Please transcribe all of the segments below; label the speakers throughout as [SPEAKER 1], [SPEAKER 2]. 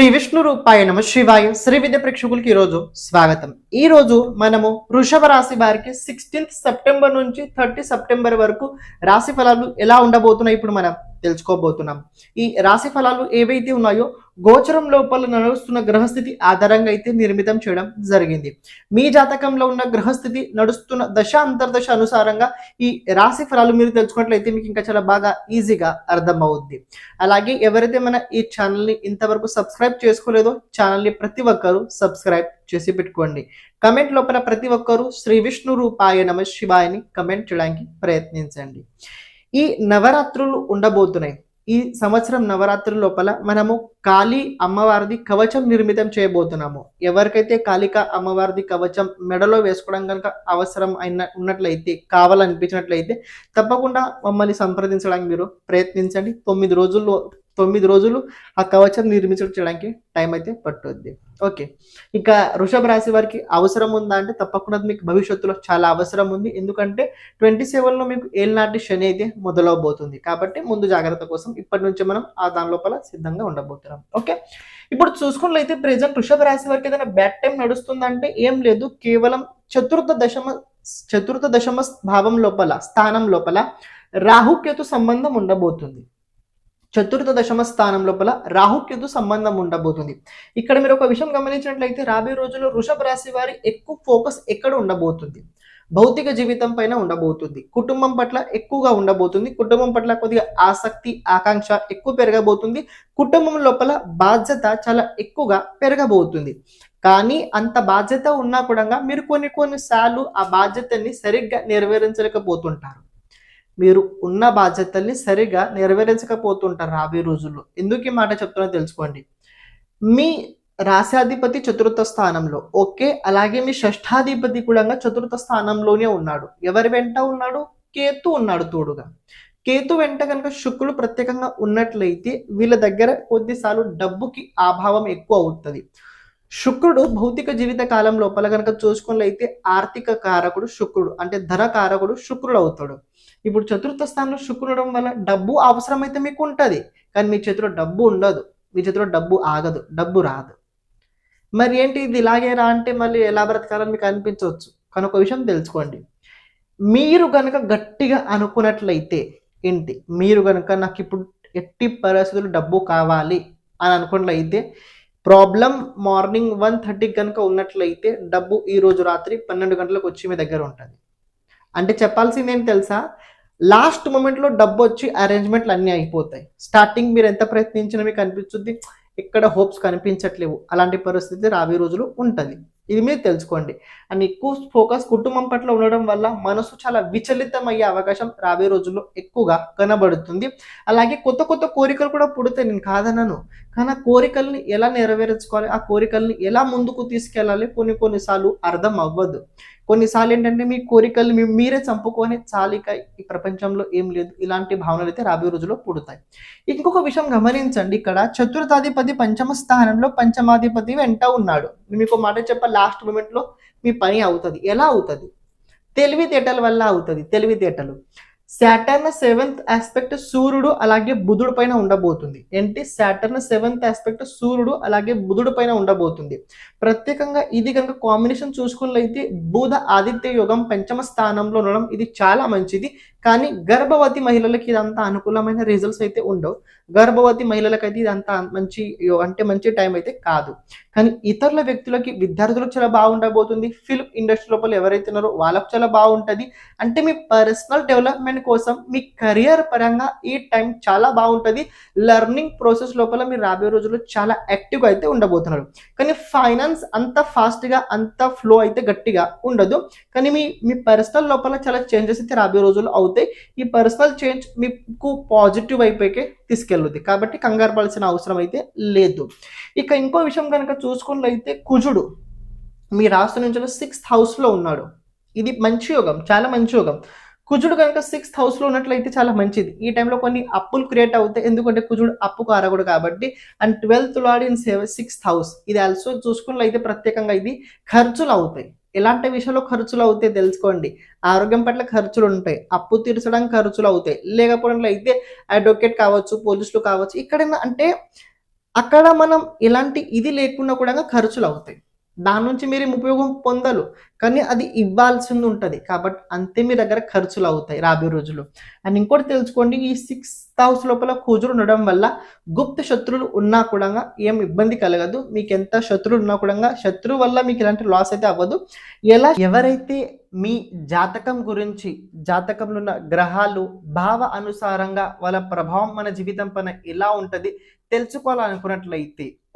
[SPEAKER 1] శ్రీ విష్ణు రూపాయ నమ శివాయ. శ్రీ విద్య ప్రేక్షకులకి ఈరోజు స్వాగతం. ఈ రోజు మనము వృషభ రాశి వారికి సిక్స్టీన్త్ సెప్టెంబర్ నుంచి థర్టీ సెప్టెంబర్ వరకు రాశి ఫలాలు ఎలా ఉండబోతున్నాయి? ఇప్పుడు మనం తెలుసుకోబోతున్నాం. ఈ రాశి ఫలాలు ఏవైతే ఉన్నాయో గోచరం లోపల నడుస్తున్న గ్రహస్థితి ఆధారంగా అయితే నిర్మితం చేయడం జరిగింది. మీ జాతకంలో ఉన్న గ్రహస్థితి నడుస్తున్న దశ అంతర్దశ అనుసారంగా ఈ రాశి ఫలాలు మీరు తెలుసుకున్నట్లయితే మీకు ఇంకా చాలా బాగా ఈజీగా అర్థమవుద్ది. అలాగే ఎవరైతే మన ఈ ఛానల్ని ఇంతవరకు సబ్స్క్రైబ్ చేసుకోలేదో ఛానల్ని ప్రతి ఒక్కరూ సబ్స్క్రైబ్ చేసి పెట్టుకోండి. కమెంట్ లోపల ప్రతి ఒక్కరూ శ్రీ విష్ణు రూపాయ నమ శివాయని కమెంట్ చేయడానికి ప్రయత్నించండి. ఈ నవరాత్రులు ఉండబోతున్నాయి. ఈ సంవత్సరం నవరాత్రుల లోపల మనము కాళీ అమ్మవారిది కవచం నిర్మితం చేయబోతున్నాము. ఎవరికైతే కాళిక అమ్మవారిది కవచం మెడలో వేసుకోవడం కనుక అవసరం అయిన ఉన్నట్లయితే కావాలనిపించినట్లయితే తప్పకుండా మమ్మల్ని సంప్రదించడానికి మీరు ప్రయత్నించండి. తొమ్మిది రోజుల్లో తొమ్మిది రోజులు ఆ కవచం నిర్మించడానికి టైం అయితే పట్టుద్ది. ఓకే ఇంకా వృషభ రాశి వారికి అవసరం ఉందా అంటే తప్పకుండా మీకు భవిష్యత్తులో చాలా అవసరం ఉంది. ఎందుకంటే ట్వంటీ సెవెన్లో మీకు ఏళ్ళనాటి శని అయితే మొదలవబోతుంది. కాబట్టి ముందు జాగ్రత్త కోసం ఇప్పటి నుంచి మనం ఆ దాని లోపల సిద్ధంగా ఉండబోతున్నాం. ఓకే ఇప్పుడు చూసుకున్నట్లయితే ప్రజెంట్ వృషభ రాశి వారికి ఏదైనా బ్యాడ్ టైం నడుస్తుందంటే ఏం లేదు. కేవలం చతుర్థ దశమ చతుర్థ దశమ భావం లోపల స్థానం లోపల రాహుకేతు సంబంధం ఉండబోతుంది. చతుర్థ దశమ స్థానం లోపల రాహుకేతు సంబంధం ఉండబోతుంది. ఇక్కడ మీరు ఒక విషయం గమనించినట్లయితే రాబోయే రోజుల్లో వృషభ రాశి వారి ఎక్కువ ఫోకస్ ఎక్కడ ఉండబోతుంది? భౌతిక జీవితం పైన ఉండబోతుంది. కుటుంబం పట్ల ఎక్కువగా ఉండబోతుంది. కుటుంబం పట్ల కొద్దిగా ఆసక్తి ఆకాంక్ష ఎక్కువ పెరగబోతుంది. కుటుంబం లోపల బాధ్యత చాలా ఎక్కువగా పెరగబోతుంది. కానీ అంత బాధ్యత ఉన్నా కూడా మీరు కొన్ని కొన్నిసార్లు ఆ బాధ్యతని సరిగ్గా నెరవేరించలేకపోతుంటారు. మీరు ఉన్న బాధ్యతల్ని సరిగా నెరవేరించకపోతుంటారు రాబోయే రోజుల్లో. ఎందుకు ఈ మాట చెప్తున్నా తెలుసుకోండి. మీ రాశాధిపతి చతుర్థ స్థానంలో ఓకే? అలాగే మీ షష్ఠాధిపతి కూడా చతుర్థ స్థానంలోనే ఉన్నాడు. ఎవరి వెంట ఉన్నాడు? కేతు ఉన్నాడు తోడుగా. కేతు వెంట కనుక శుక్రుడు ప్రత్యేకంగా ఉన్నట్లయితే వీళ్ళ దగ్గర కొద్దిసార్లు డబ్బుకి అభావం ఎక్కువ అవుతుంది. శుక్రుడు భౌతిక జీవిత కాలం లోపల కనుక చూసుకున్నట్లయితే ఆర్థిక కారకుడు శుక్రుడు అంటే ధన కారకుడు శుక్రుడు అవుతాడు. ఇప్పుడు చతుర్థ స్థానంలో శుక్రుడు ఉండడం వల్ల డబ్బు అవసరమైతే మీకు ఉంటుంది కానీ మీ చేతిలో డబ్బు ఉండదు. మీ చేతిలో డబ్బు ఆగదు డబ్బు రాదు. మరి ఏంటి ఇది ఇలాగే రా అంటే మళ్ళీ ఎలా బ్రతకాలని మీకు అనిపించవచ్చు? కానీ ఒక విషయం తెలుసుకోండి. మీరు కనుక గట్టిగా అనుకున్నట్లయితే ఏంటి? మీరు కనుక నాకు ఇప్పుడు ఎట్టి పరిస్థితులు డబ్బు కావాలి అని అనుకున్నట్లయితే ప్రాబ్లం మార్నింగ్ వన్ థర్టీకి కనుక ఉన్నట్లయితే డబ్బు ఈరోజు రాత్రి పన్నెండు గంటలకు వచ్చి మీ దగ్గర ఉంటుంది. అంటే చెప్పాల్సింది ఏం తెలుసా? లాస్ట్ మూమెంట్లో డబ్బు వచ్చి అరేంజ్మెంట్లు అన్నీ అయిపోతాయి. స్టార్టింగ్ మీరు ఎంత ప్రయత్నించినా మీకు అనిపించుద్ది ఎక్కడ హోప్స్ కనిపించట్లేవు. అలాంటి పరిస్థితి రాబోయే రోజులు ఉంటుంది. ఇది మీరు తెలుసుకోండి. అండ్ ఎక్కువ ఫోకస్ కుటుంబం పట్ల ఉండడం వల్ల మనసు చాలా విచలితం అయ్యే అవకాశం రాబోయే రోజుల్లో ఎక్కువగా కనబడుతుంది. అలాగే కొత్త కొత్త కోరికలు కూడా పుడితే నేను కాదనను. కానీ ఆ కోరికల్ని ఎలా నెరవేర్చుకోవాలి? ఆ కోరికల్ని ఎలా ముందుకు తీసుకెళ్ళాలి? కొన్ని కొన్నిసార్లు అర్థం అవ్వదు. కొన్నిసార్లు ఏంటంటే మీ కోరికలు మీ- మీరే చంపుకొని చాలిక ఈ ప్రపంచంలో ఏం లేదు. ఇలాంటి భావనలు అయితే రాబోయే రోజుల్లో పుడతాయి. ఇంకొక విషయం గమనించండి. ఇక్కడ చతుర్థాధిపతి పంచమ స్థానంలో పంచమాధిపతి వెంట ఉన్నాడు. మీకు మాట చెప్ప లాస్ట్ మూమెంట్లో మీ పని అవుతుంది. ఎలా అవుతుంది? తెలివితేటల వల్ల అవుతుంది. తెలివితేటలు. శాటర్న్ సెవెంత్ ఆస్పెక్ట్ సూర్యుడు అలాగే బుధుడు పైన ఉండబోతుంది. ఏంటి? శాటర్న్ సెవెంత్ ఆస్పెక్ట్ సూర్యుడు అలాగే బుధుడు పైన ఉండబోతుంది. ప్రత్యేకంగా ఇది కనుక కాంబినేషన్ చూసుకున్నట్లయితే బుధ ఆదిత్య యోగం పంచమ స్థానంలో ఉండడం ఇది చాలా మంచిది. కానీ గర్భవతి మహిళలకి ఇదంతా అనుకూలమైన రిజల్ట్స్ అయితే ఉండవు. గర్భవతి మహిళలకైతే ఇదంతా మంచి అంటే మంచి టైం అయితే కాదు. కానీ ఇతరుల వ్యక్తులకి విద్యార్థులకు చాలా బాగుండబోతుంది. ఫిల్మ్ ఇండస్ట్రీ లోపల ఎవరైతే ఉన్నారో వాళ్ళకు చాలా బాగుంటుంది. అంటే మీ పర్సనల్ డెవలప్మెంట్ కోసం మీ కెరియర్ పరంగా ఈ టైం చాలా బాగుంటుంది. లెర్నింగ్ ప్రాసెస్ లోపల మీరు రాబోయే రోజుల్లో చాలా యాక్టివ్గా అయితే ఉండబోతున్నారు. కానీ ఫైనాన్స్ అంత ఫాస్ట్గా అంత ఫ్లో అయితే గట్టిగా ఉండదు. కానీ మీ మీ పర్సనల్ లోపల చాలా చేంజెస్ అయితే రాబోయే రోజుల్లో అవుతాయి. ఈ పర్సనల్ చేంజ్ మీకు పాజిటివ్ వైపుకే తీసుకెళ్ళుద్ది. కాబట్టి కంగారు పడాల్సిన అవసరం అయితే లేదు. ఇక ఇంకో విషయం కనుక చూసుకున్నట్లయితే కుజుడు మీ రాష్ట్రం నుంచి సిక్స్త్ హౌస్లో ఉన్నాడు. ఇది మంచి యోగం చాలా మంచి యోగం. కుజుడు కనుక సిక్స్త్ హౌస్లో ఉన్నట్లయితే చాలా మంచిది. ఈ టైంలో కొన్ని అప్పులు క్రియేట్ అవుతాయి. ఎందుకంటే కుజుడు అప్పు కారకుడు కాబట్టి. And twelfth lord in seven sixth house ఇది ఆల్సో చూసుకున్నట్లయితే ప్రత్యేకంగా ఇది ఖర్చులు అవుతాయి. ఎలాంటి విషయంలో ఖర్చులు అవుతాయి తెలుసుకోండి. ఆరోగ్యం పట్ల ఖర్చులు ఉంటాయి. అప్పు తీర్చడానికి ఖర్చులు అవుతాయి. లేకపోవడం అయితే అడ్వకేట్ కావచ్చు పోలీసులు కావచ్చు ఇక్కడ అంటే అక్కడ మనం ఇలాంటి ఇది లేకుండా కూడా ఖర్చులు అవుతాయి. దాని నుంచి మీరు ఉపయోగం పొందలు కానీ అది ఇవ్వాల్సింది ఉంటుంది. కాబట్టి అంతే మీ దగ్గర ఖర్చులు అవుతాయి రాబోయే రోజులు అండ్ ఇంకోటి తెలుసుకోండి ఈ సిక్స్ హౌస్ లోపల కుజుడు ఉండడం వల్ల గుప్త శత్రువులు ఉన్నా కూడా ఏం ఇబ్బంది కలగదు. మీకు ఎంత శత్రువులు ఉన్నా కూడా శత్రువు వల్ల మీకు ఇలాంటి లాస్ అయితే అవ్వదు. ఎలా ఎవరైతే మీ జాతకం గురించి జాతకంలో ఉన్న గ్రహాలు భావ అనుసారంగా వాళ్ళ ప్రభావం మన జీవితం పైన ఎలా ఉంటుంది తెలుసుకోవాలనుకున్నట్లయితే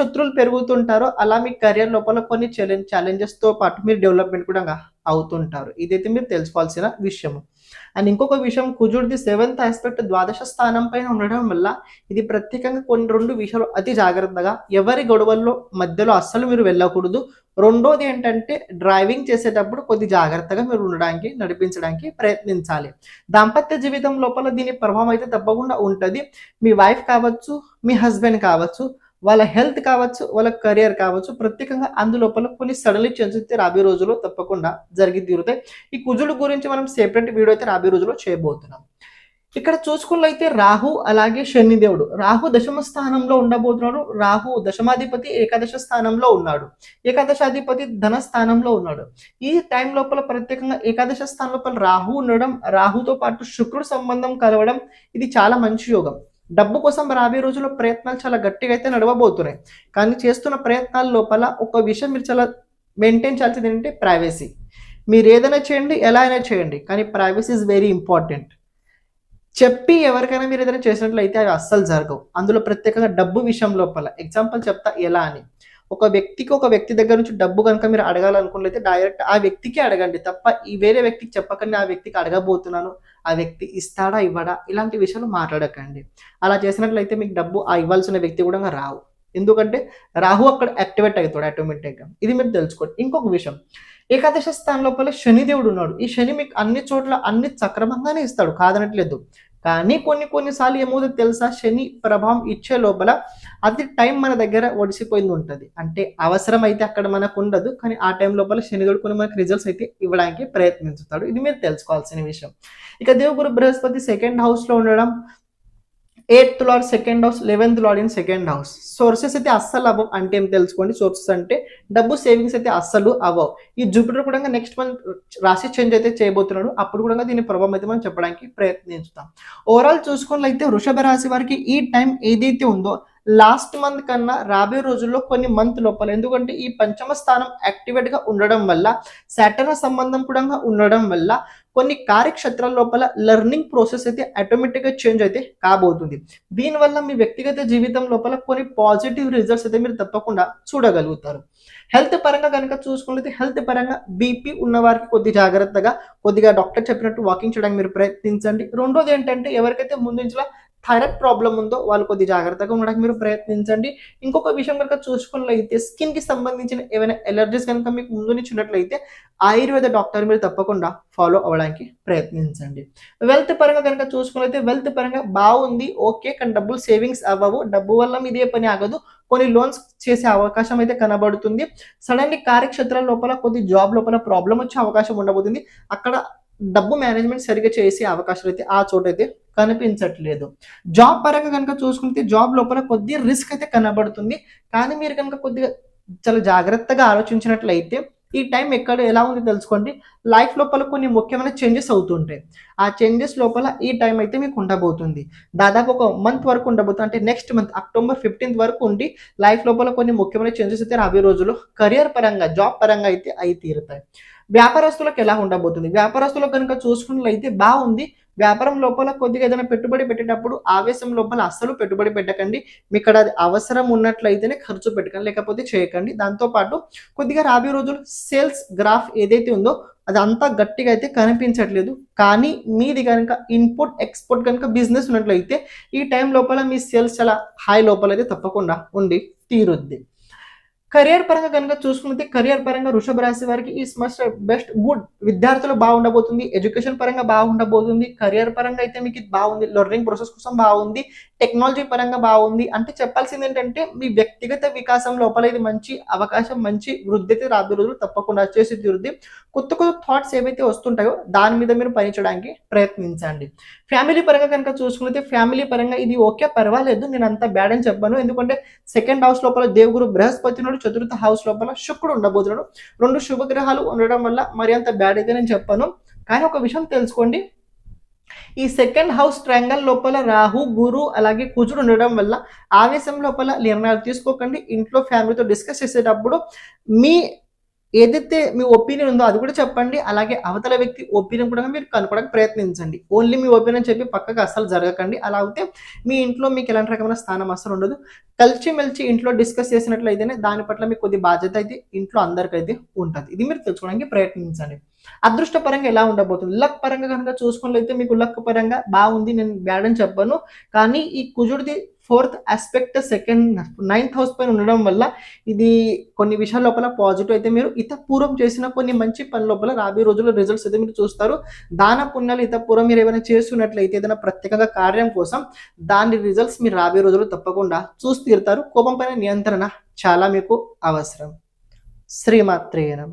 [SPEAKER 1] శత్రువులు పెరుగుతుంటారో అలా మీ కెరియర్ లోపల కొన్ని ఛాలెంజ్ ఛాలెంజెస్తో పాటు మీరు డెవలప్మెంట్ కూడా అవుతుంటారు. ఇదైతే మీరు తెలుసుకోవాల్సిన విషయము. అండ్ ఇంకొక విషయం కుజుడిది సెవెంత్ ఆస్పెక్ట్ ద్వాదశ స్థానం పైన ఉండడం వల్ల ఇది ప్రత్యేకంగా కొన్ని రెండు విషయాలు అతి జాగ్రత్తగా ఎవరి గొడవల్లో మధ్యలో అస్సలు మీరు వెళ్ళకూడదు. రెండోది ఏంటంటే డ్రైవింగ్ చేసేటప్పుడు కొద్ది జాగ్రత్తగా మీరు ఉండడానికి నడిపించడానికి ప్రయత్నించాలి. దాంపత్య జీవితం లోపల దీని ప్రభావం అయితే తప్పకుండా ఉంటుంది. మీ వైఫ్ కావచ్చు మీ హస్బెండ్ కావచ్చు వాళ్ళ హెల్త్ కావచ్చు వాళ్ళ కెరియర్ కావచ్చు ప్రత్యేకంగా అందులోపల కొన్ని సడన్లీ చేంజ్ అయితే రాబోయే రోజుల్లో తప్పకుండా జరిగి తీరుతాయి. ఈ కుజుల గురించి మనం సెపరేట్ వీడియో అయితే రాబోయే రోజుల్లో చేయబోతున్నాం. ఇక్కడ చూసుకున్నైతే రాహు అలాగే శనిదేవుడు రాహు దశమ స్థానంలో ఉండబోతున్నాడు. రాహు దశమాధిపతి ఏకాదశ స్థానంలో ఉన్నాడు. ఏకాదశాధిపతి ధన స్థానంలో ఉన్నాడు. ఈ టైం లోపల ప్రత్యేకంగా ఏకాదశ స్థానం లోపల రాహు ఉండడం రాహుతో పాటు శుక్రుడు సంబంధం కలవడం ఇది చాలా మంచి యోగం. డబ్బు కోసం రాబోయే రోజుల్లో ప్రయత్నాలు చాలా గట్టిగా అయితే నడవబోతున్నాయి. కానీ చేస్తున్న ప్రయత్నాల లోపల ఒక విషయం మీరు చాలా మెయింటైన్ చేయాల్సింది ఏంటంటే ప్రైవసీ మీరు ఏదైనా చేయండి ఎలా అయినా చేయండి కానీ ప్రైవసీ ఇస్ వెరీ ఇంపార్టెంట్ చెప్పి ఎవరికైనా మీరు ఏదైనా చేసినట్లయితే అవి అస్సలు జరగవు. అందులో ప్రత్యేకంగా డబ్బు విషయం లోపల. ఎగ్జాంపుల్ చెప్తా ఎలా అని. ఒక వ్యక్తికి ఒక వ్యక్తి దగ్గర నుంచి డబ్బు కనుక మీరు అడగాలనుకున్నట్లయితే డైరెక్ట్ ఆ వ్యక్తికి అడగండి తప్ప ఈ వేరే వ్యక్తికి చెప్పకండి ఆ వ్యక్తికి అడగబోతున్నాను. ఆ వ్యక్తి ఇస్తాడా ఇవ్వడా? ఇలాంటి విషయాలు మాట్లాడకండి. అలా చేసినట్లయితే మీకు డబ్బు ఆ ఇవ్వాల్సిన వ్యక్తి కూడా రావు. ఎందుకంటే రాహు అక్కడ యాక్టివేట్ అవుతాడు ఆటోమేటిక్గా. ఇది మీరు తెలుసుకోండి. ఇంకొక విషయం. ఏకాదశ స్థానం లోపల శనిదేవుడు ఉన్నాడు. ఈ శని మీకు అన్ని చోట్ల అన్ని సక్రమంగానే ఇస్తాడు. కాదనట్లేదు. కానీ కొన్ని కొన్నిసార్లు ఏమవుతుందో తెలుసా? శని ప్రభావం ఇచ్చే లోపల అది టైం మన దగ్గర ఒడిసిపోయింది ఉంటుంది. అంటే అవసరం అయితే అక్కడ మనకు ఉండదు. కానీ ఆ టైం లోపల శనిదేవుడు కొన్ని మనకు రిజల్ట్స్ అయితే ఇవ్వడానికి ప్రయత్నించుతాడు. ఇది మీరు తెలుసుకోవాల్సిన విషయం. ఇక దేవగురు బృహస్పతి సెకండ్ హౌస్లో ఉండడం eighth lord second house eleventh lord in second house sources అయితే అస్సలు అవ్వవు. అంటే ఏం తెలుసుకోండి? సోర్సెస్ అంటే డబ్బు సేవింగ్స్ అయితే అస్సలు అవ్వవు. ఈ జూపిటర్ కూడా నెక్స్ట్ మంత్ రాశి చేంజ్ అయితే చేయబోతున్నాడు. అప్పుడు కూడా దీని ప్రభావం అయితే మనం చెప్పడానికి ప్రయత్నించుతాం. ఓవరాల్ చూసుకున్నట్లయితే వృషభ రాశి వారికి ఈ టైం ఏదైతే ఉందో లాస్ట్ మంత్ కన్నా రాబోయే రోజుల్లో కొన్ని మంత్ లోపల ఎందుకంటే ఈ పంచమ స్థానం యాక్టివేట్గా ఉండడం వల్ల సాటర్న సంబంధం కూడా ఉండడం వల్ల కొన్ని కార్యక్షేత్రాల లోపల లెర్నింగ్ ప్రాసెస్ అయితే ఆటోమేటిక్గా చేంజ్ అయితే కాబోతుంది. దీనివల్ల మీ వ్యక్తిగత జీవితం లోపల కొన్ని పాజిటివ్ రిజల్ట్స్ అయితే మీరు తప్పకుండా చూడగలుగుతారు. హెల్త్ పరంగా కనుక చూసుకున్నట్లయితే హెల్త్ పరంగా బీపీ ఉన్న వారికి కొద్ది జాగ్రత్తగా కొద్దిగా డాక్టర్ చెప్పినట్టు వాకింగ్ చేయడానికి మీరు ప్రయత్నించండి. రెండోది ఏంటంటే ఎవరికైతే ముందు థైరాయిడ్ ప్రాబ్లం ఉందో వాళ్ళు కొద్ది జాగ్రత్తగా ఉండడానికి మీరు ప్రయత్నించండి. ఇంకొక విషయం కనుక చూసుకున్నట్లయితే స్కిన్కి సంబంధించిన ఏమైనా ఎలర్జీస్ కనుక మీకు ముందు నుంచి ఉన్నట్లయితే ఆయుర్వేద డాక్టర్ మీరు తప్పకుండా ఫాలో అవ్వడానికి ప్రయత్నించండి. వెల్త్ పరంగా కనుక చూసుకున్నట్లయితే వెల్త్ పరంగా బాగుంది ఓకే కానీ డబ్బులు సేవింగ్స్ అవ్వవు. డబ్బు వల్ల మీదే పని ఆగదు. కొన్ని లోన్స్ చేసే అవకాశం అయితే కనబడుతుంది. సడన్లీ కార్యక్షేత్రాల లోపల కొద్ది జాబ్ లోపల ప్రాబ్లం వచ్చే అవకాశం ఉండబోతుంది. అక్కడ డబ్బు మేనేజ్మెంట్ సరిగా చేసే అవకాశాలు అయితే ఆ చోట అయితే కనిపించట్లేదు. జాబ్ పరంగా కనుక చూసుకుంటే జాబ్ లోపల కొద్ది రిస్క్ అయితే కనబడుతుంది. కానీ మీరు కనుక కొద్దిగా చాలా జాగ్రత్తగా ఆలోచించినట్లయితే ఈ టైం ఎక్కడ ఎలా ఉంది తెలుసుకోండి. లైఫ్ లోపల కొన్ని ముఖ్యమైన చేంజెస్ అవుతుంటాయి. ఆ చేంజెస్ లోపల ఈ టైం అయితే మీకు ఉండబోతుంది. దాదాపు ఒక మంత్ వరకు ఉండబోతుంది. అంటే నెక్స్ట్ మంత్ అక్టోబర్ ఫిఫ్టీన్త్ వరకు ఉండి లైఫ్ లోపల కొన్ని ముఖ్యమైన చేంజెస్ అయితే రాబోయే రోజులు కెరియర్ పరంగా జాబ్ పరంగా అయితే అయి తీరుతాయి. వ్యాపారస్తులకు ఎలా ఉండబోతుంది? వ్యాపారస్తులకు కనుక చూసుకున్నట్లయితే బాగుంది. వ్యాపారం లోపల కొద్దిగా ఏదైనా పెట్టుబడి పెట్టేటప్పుడు ఆవేశం లోపల అస్సలు పెట్టుబడి పెట్టకండి. మీకు ఇక్కడ అది అవసరం ఉన్నట్లయితేనే ఖర్చు పెట్టకండి లేకపోతే చేయకండి. దాంతోపాటు కొద్దిగా రాబోయే రోజులు సేల్స్ గ్రాఫ్ ఏదైతే ఉందో అది అంతా గట్టిగా అయితే కనిపించట్లేదు. కానీ మీది కనుక ఇన్పుట్ ఎక్స్పోర్ట్ కనుక బిజినెస్ ఉన్నట్లయితే ఈ టైం లోపల మీ సేల్స్ చాలా హై లోపల అయితే తప్పకుండా ఉండి తీరుద్ది. కెరియర్ పరంగా కనుక చూసుకుంటే కెరియర్ పరంగా వృషభ రాశి వారికి ఈ మస్ట్ బెస్ట్ గుడ్ విద్యార్థులు బాగుండబోతుంది ఎడ్యుకేషన్ పరంగా బాగుండబోతుంది కెరియర్ పరంగా అయితే మీకు ఇది బాగుంది లెర్నింగ్ ప్రాసెస్ కోసం బాగుంది టెక్నాలజీ పరంగా బాగుంది అంటే చెప్పాల్సింది ఏంటంటే మీ వ్యక్తిగత వికాసం లోపల ఇది మంచి అవకాశం మంచి వృద్ధి అయితే రాదు రోజులు తప్పకుండా చేసి తీరుద్ది కొత్త కొత్త థాట్స్ ఏవైతే వస్తుంటాయో దాని మీద మీరు పనిచేయడానికి ప్రయత్నించండి. ఫ్యామిలీ పరంగా కనుక చూసుకుంటే ఫ్యామిలీ పరంగా ఇది ఓకే పర్వాలేదు నేను అంత బ్యాడ్ అని చెప్పాను. ఎందుకంటే సెకండ్ హౌస్ లోపల దేవుగురు బృహస్పతి నుండి చతుర్థ హౌస్ లోపల శుక్రుడు ఉండబోతున్నాడు. రెండు శుభగ్రహాలు ఉండడం వల్ల మరి అంత బ్యాడ్ అయితే నేను చెప్పాను. కానీ ఒక విషయం తెలుసుకోండి. ఈ సెకండ్ హౌస్ ట్రయాంగల్ లోపల రాహు గురు అలాగే కుజుడు ఉండడం వల్ల ఆవేశం లోపల నిర్ణయాలు తీసుకోకండి. ఇంట్లో ఫ్యామిలీతో డిస్కస్ చేసేటప్పుడు మీ ఏదైతే మీ ఒపీనియన్ ఉందో అది కూడా చెప్పండి. అలాగే అవతల వ్యక్తి ఒపీనియన్ కూడా మీరు కనుక్కోవడానికి ప్రయత్నించండి. ఓన్లీ మీ ఒపీనియన్ చెప్పి పక్కకు అస్సలు జరగకండి. అలా అయితే మీ ఇంట్లో మీకు ఎలాంటి రకమైన స్థానం అస్సలు ఉండదు. కలిసిమెలిసి ఇంట్లో డిస్కస్ చేసినట్లయితేనే దాని పట్ల మీకు కొద్ది బాధ్యత అయితే ఇంట్లో అందరికైతే ఉంటుంది. ఇది మీరు తెలుసుకోవడానికి ప్రయత్నించండి. అదృష్ట పరంగా ఎలా ఉండబోతుంది? లక్ పరంగా కనుక చూసుకున్నట్లయితే మీకు లక్ పరంగా బాగుంది నేను బ్యాడ్ అని చెప్పాను. కానీ ఈ కుజుడిది fourth aspect second ninth house పైన ఉండడం వల్ల ఇది కొన్ని విషయాల లోపల పాజిటివ్ అయితే మీరు ఇతపూర్వం చేసిన కొన్ని మంచి పని లోపల రాబోయే రోజుల్లో రిజల్ట్స్ అయితే మీరు చూస్తారు. దాన పుణ్యాలు ఇతపూర్వం మీరు ఏమైనా చేస్తున్నట్లయితే ఏదైనా ప్రత్యేకంగా కార్యం కోసం దాని రిజల్ట్స్ మీరు రాబోయే రోజుల్లో తప్పకుండా చూసి తీరుతారు. కోపం పైన నియంత్రణ చాలా మీకు అవసరం. శ్రీమాత్రేయ నమ.